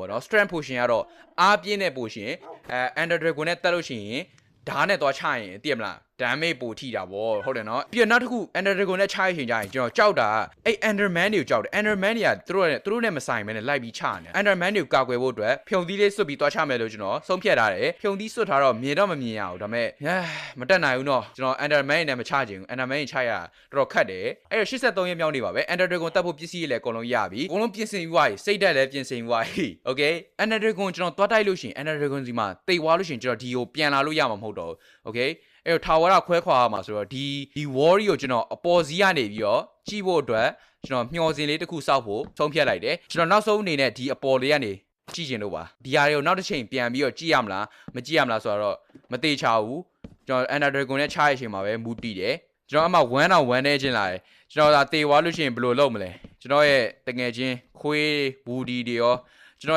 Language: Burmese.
ပေါ့နော် strength potion ကတော့အားပြင်းတဲ့ potion အဲ under dragon နဲ့တက်လို့ရှိရင်ဓာတ်နဲ့သွားချရင်သိရမလား damage ပိုထိတာဗောဟုတ်တယ်နော်ပြီးတော့နောက်တစ်ခု under dragon နဲ့ချရရှင်ကြရင်ကျွန်တော်ကြောက်တာအဲ့ underman တွေကိုကြောက်တယ် underman တွေကသူတို့နဲ့သူတို့နဲ့မဆိုင်ဘဲနဲ့လိုက်ပြီးချနေ underman တွေကိုကာကွယ်ဖို့အတွက်ဖြုံသီးလေးစွတ်ပြီးသွားချမယ်လို့ကျွန်တော်ဆုံးဖြတ်ထားတယ်ဖြုံသီးစွတ်ထားတော့မြင်တော့မမြင်ရဘူးဒါပေမဲ့မတက်နိုင်ဘူးเนาะကျွန်တော် underman နဲ့မချချင်ဘူး underman ချရတော်တော်ခက်တယ်အဲ့တော့83ရက်မြောက်နေပါပဲ under dragon တက်ဖို့ပစ္စည်းတွေလည်းအကုန်လုံးရပြီအကုန်လုံးပြင်ဆင်ပြီးွားပြီစိတ်ဓာတ်လည်းပြင်ဆင်ပြီးွားပြီ okay under dragon ကျွန်တော်သွားတိုက်လို့ရှိရင် under dragon စီမှာတိတ်ွားလို့ရှိရင်ကျွန်တော်ဒီကိုပြန်လာလို့ရမှာမဟုတ်တော့ဘူး okay အဲ့တော့ထာဝရခွဲခွာရမှာဆိုတော့ဒီဒီ worry ကိုကျွန်တော်အပေါ်စီးကနေပြီးတော့ကြည့်ဖို့အတွက်ကျွန်တော်မျှော်စင်လေးတစ်ခုစောက်ဖို့ဆုံးဖြတ်လိုက်တယ်ကျွန်တော်နောက်ဆုံးအနေနဲ့ဒီအပေါ်လေးကနေကြည့်ကျင်လို့ပါဒီဟာတွေကိုနောက်တစ်ချိန်ပြန်ပြီးတော့ကြည့်ရမလားမကြည့်ရမလားဆိုတော့မသေးချဘူးကျွန်တော် Under Dragon နဲ့ချရတဲ့အချိန်မှာပဲမူတည်တယ်ကျွန်တော်အမှ1အောင်1နေချင်းလာတယ်ကျွန်တော်ဒါတေသွားလို့ရှိရင်ဘယ်လိုလုပ်မလဲကျွန်တော်ရဲ့တငယ်ချင်းခွေးဘူဒီတွေရောကျွန်တော်